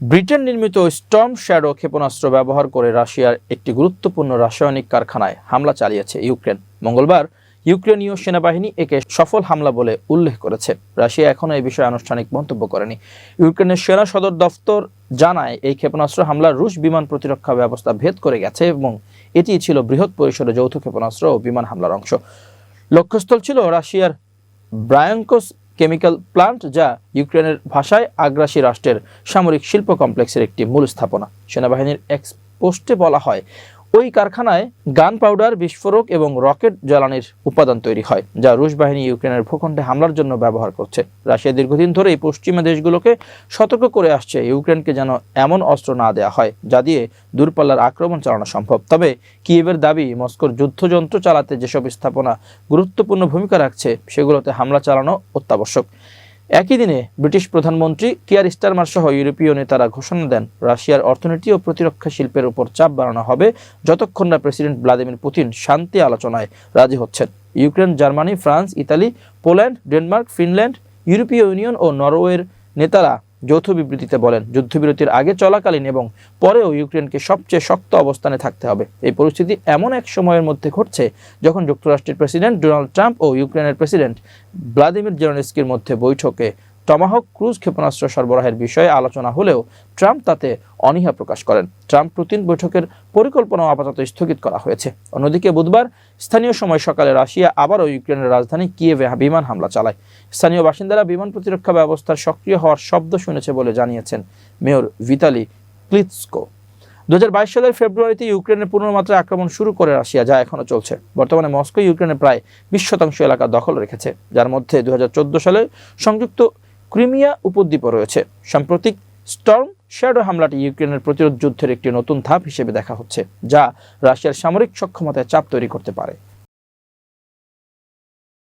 Britain নির্মিত Sturm shadow ক্ষেপণাস্ত্র ব্যবহার করে রাশিয়ার একটি গুরুত্বপূর্ণ রাসায়নিক কারখানায় হামলা চালিয়েছে ইউক্রেন। মঙ্গলবার ইউক্রেনীয় সেনাবাহিনী একে সফল হামলা বলে উল্লেখ করেছে। রাশিয়া এখনও এই বিষয়ে আনুষ্ঠানিক মন্তব্য করেনি। ইউক্রেনের সেনা সদর দফতর জানায়, এই ক্ষেপণাস্ত্র হামলা রুশ বিমান প্রতিরক্ষা ব্যবস্থা ভেদ করে গেছে এবং এটি ছিল বৃহৎ পরিসরে যৌথ ক্ষেপণাস্ত্র ও বিমান হামলার অংশ। লক্ষ্যস্থল ছিল রাশিয়ার ব্রায়াঙ্কোস কেমিক্যাল প্লান্ট যা ইউক্রেনের ভাষায় আগ্রাসী রাষ্ট্রের সামরিক শিল্প কমপ্লেক্সের একটি মূল স্থাপনা। সেনাবাহিনীর এক্স পোস্টে বলা হয় ওই কারখানায় গান পাউডার, বিস্ফোরক এবং রকেট জ্বালানির উপাদান তৈরি হয়, যা রুশ বাহিনী ইউক্রেনের ভূখণ্ডে হামলার জন্য ব্যবহার করছে। রাশিয়া দীর্ঘদিন ধরে এই পশ্চিমা দেশগুলোকে সতর্ক করে আসছে, ইউক্রেনকে যেন এমন অস্ত্র না দেওয়া হয়, যা দিয়ে দূরপাল্লার আক্রমণ চালানো সম্ভব। তবে কিয়েভের দাবি, মস্কোর যুদ্ধযন্ত্র চালাতে যেসব স্থাপনা গুরুত্বপূর্ণ ভূমিকা রাখছে, সেগুলোতে হামলা চালানো অত্যাবশ্যক। একই দিনে ব্রিটিশ প্রধানমন্ত্রী কিয়ার স্টারমার সহ ইউরোপীয় নেতারা ঘোষণা দেন, রাশিয়ার অর্থনীতি ও প্রতিরক্ষা শিল্পের উপর চাপ বাড়ানো হবে যতক্ষণ না প্রেসিডেন্ট ভ্লাদিমির পুতিন শান্তি আলোচনায় রাজি হচ্ছেন। Ukraine, Germany, France, Italy, Poland, Denmark, Finland, ইউরোপীয় ইউনিয়ন ও নরওয়ের নেতারা যৌথ বিবৃতিতে বলেন, যুদ্ধবিরতির আগে চলাকালীন এবং পরেও ইউক্রেনকে সবচেয়ে শক্ত অবস্থানে থাকতে হবে। এই পরিস্থিতি এমন এক সময়ের মধ্যে ঘটছে যখন যুক্তরাষ্ট্রের প্রেসিডেন্ট ডোনাল্ড ট্রাম্প ও ইউক্রেনের প্রেসিডেন্ট ভ্লাদিমির জেরনেস্কির মধ্যে বৈঠকে টমাহক ক্রুজ ক্ষেপণাস্ত্র সরবরাহের বিষয়ে আলোচনা হলেও ট্রাম্প তাতে অনীহা প্রকাশ করেন। ট্রাম্প পুতিন বৈঠকের পরিকল্পনা আপাতত স্থগিত করা হয়েছে। অন্যদিকে বুধবার স্থানীয় সময় সকালে রাশিয়া আবারও ইউক্রেনের রাজধানী কিয়েভে বিমান হামলা চালায়। স্থানীয় বাসিন্দারা বিমান প্রতিরক্ষা ব্যবস্থার সক্রিয় হওয়ার শব্দ শুনেছে বলে জানিয়েছেন মেয়র ভিতালি ক্লিৎসকো। দু সালের ফেব্রুয়ারিতে ইউক্রেনের পুনর্মাত্রায় আক্রমণ শুরু করে রাশিয়া, যা এখনও চলছে। বর্তমানে মস্কো ইউক্রেনের প্রায় বিশ শতাংশ এলাকা দখল রেখেছে। যার মধ্যে দু হাজার চোদ্দ সালে সংযুক্ত ক্রিমিয়া উপদ্বীপও রয়েছে। সাম্প্রতিক স্টর্ম শ্যাডো হামলাটি ইউক্রেনের প্রতিরোধ যুদ্ধের একটি নতুন ধাপ হিসেবে দেখা হচ্ছে, যা রাশিয়ার সামরিক সক্ষমতায় চাপ তৈরি করতে পারে।